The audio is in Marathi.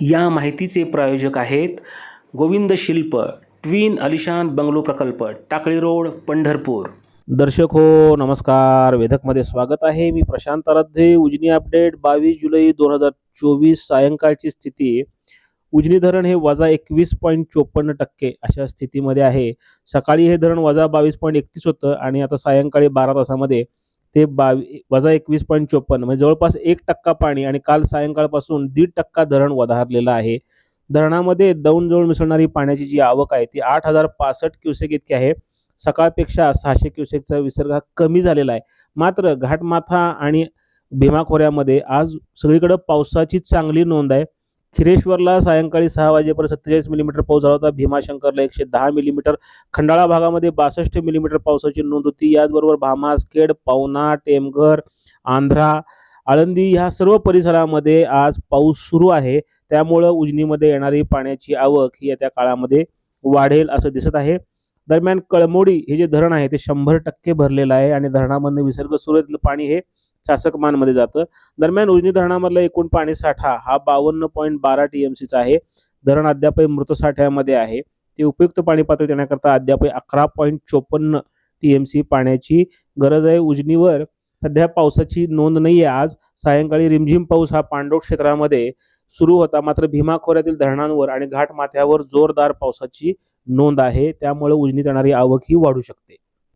या माहितीचे प्रायोजक आहेत गोविंद शिल्प ट्विन अलिशान बंगलो प्रकल्प टाकळी रोड पंढरपूर. दर्शक हो नमस्कार. वेधकमध्ये स्वागत आहे. मी प्रशांत आराध्ये उजनी अपडेट बावीस जुलै दोन हजार चोवीस सायंकाळची स्थिती. उजनी धरण हे वजा एकवीस पॉईंट चोपन्न टक्के अशा स्थितीमध्ये आहे. सकाळी हे धरण वजा बावीस पॉईंट एकतीस होतं आणि आता सायंकाळी बारा तासामध्ये ते बावी वजा एकवीस पॉईंट चोपन्न म्हणजे जवळपास एक टक्का पाणी आणि काल सायंकाळपासून दीड टक्का धरण वधारलेलं आहे. धरणामध्ये दौन जवळ मिसळणारी पाण्याची जी आवक आहे ती आठ हजार पासष्ट क्युसेक इतकी आहे. सकाळपेक्षा सहाशे क्युसेकचा विसर्ग हा कमी झालेला आहे. मात्र घाटमाथा आणि भीमा खोऱ्यामध्ये आज सगळीकडे पावसाची चांगली नोंद आहे. खिरेश्वरला सायंकाळी सहा वाजेपर्यंत सत्तेचाळीस मिलीमीटर पाऊस झाला होता. भीमाशंकरला एकशे दहा मिलीमीटर. खंडाळा भागामध्ये बासष्ट मिलीमीटर पावसाची नोंद होती. याचबरोबर भामासखेड पावना टेमघर आंध्रा आळंदी ह्या सर्व परिसरामध्ये आज पाऊस सुरू आहे. त्यामुळं उजनीमध्ये येणारी पाण्याची आवक ही येत्या काळामध्ये वाढेल असं दिसत आहे. दरम्यान कळमोडी हे जे धरण आहे ते शंभर टक्के भरलेलं आहे आणि धरणामधनं विसर्ग सुरू पाणी हे चासकमानमध्ये जातं. दरम्यान उजनी धरणामधला एकूण पाणी साठा हा बावन्न पॉईंट बारा टी एम सीचा आहे. धरण अद्यापही मृत साठ्यामध्ये आहे. ते उपयुक्त पाणी पातळी देण्याकरता अद्यापही अकरा पॉईंट चोपन्न टी एम सी पाण्याची गरज आहे. उजनीवर सध्या पावसाची नोंद नाही आहे आज सायंकाळी रिमझिम पाऊस हा पांडव क्षेत्रामध्ये सुरू होता. मात्र भीमा खोऱ्यातील धरणांवर आणि घाट माथ्यावर जोरदार पावसाची नोंद आहे. त्यामुळे उजनीत येणारी आवक ही वाढू शकते.